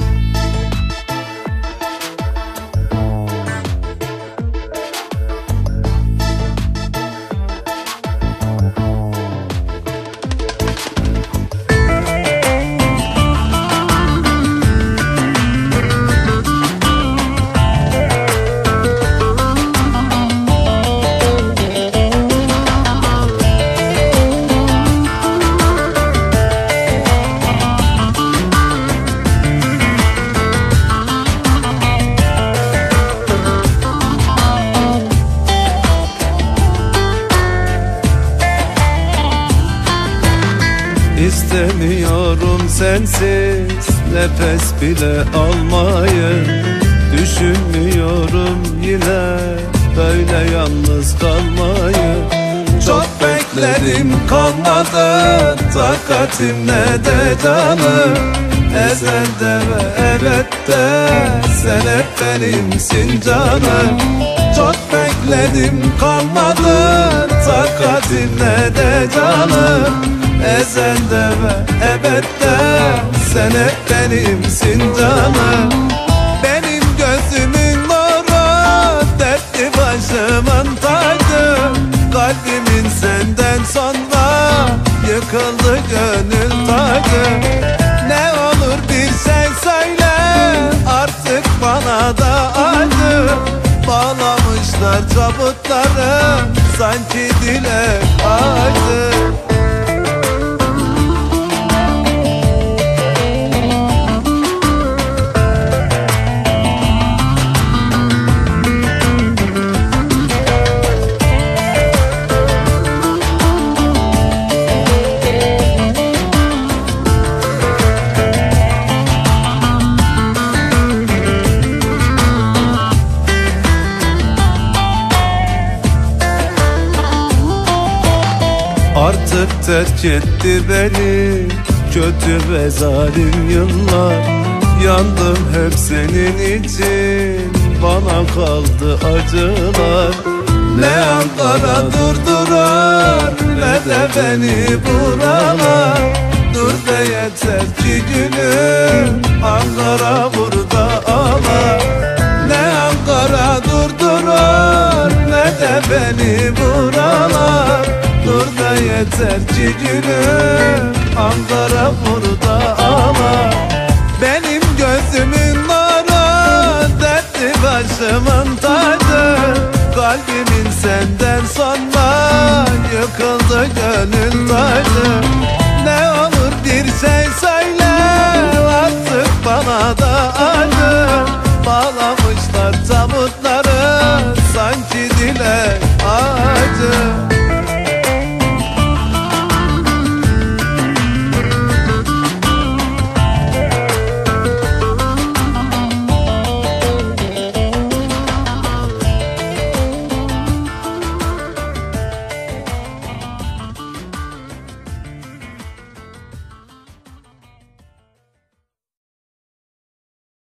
you İstemiyorum sensiz nefes bile almayı Düşünmüyorum yine böyle yalnız kalmayı. Çok bekledim kalmadı takatim ne de canım Ezelde ve ebette sen hep benimsin canım Çok bekledim kalmadı takatim ne de canım Ezelde ve ebette sen hep benimsin canım. Benim gözümün nuru dertli başımın tacı Kalbimin senden sonra yıkıldı gönül tacı Ne olur bir şey söyle artık bana da acı. Bağlamışlar çabutları sanki dile acı Artık terk etti beni. Kötü ve zalim yıllar. Yandım hep senin için. Bana kaldı acılar. Ne Ankara durdurur Ne de beni buralar Dur de yeter ki gülüm Ankara burada ağlar. Ne Ankara durdurur Ne de beni buralar tercih günüm Ankara burada ama Benim gözümün nara Dertli başımın tacı. Kalbimin senden sonra Yıkıldı gönül tacı Ne olur bir şey söyle.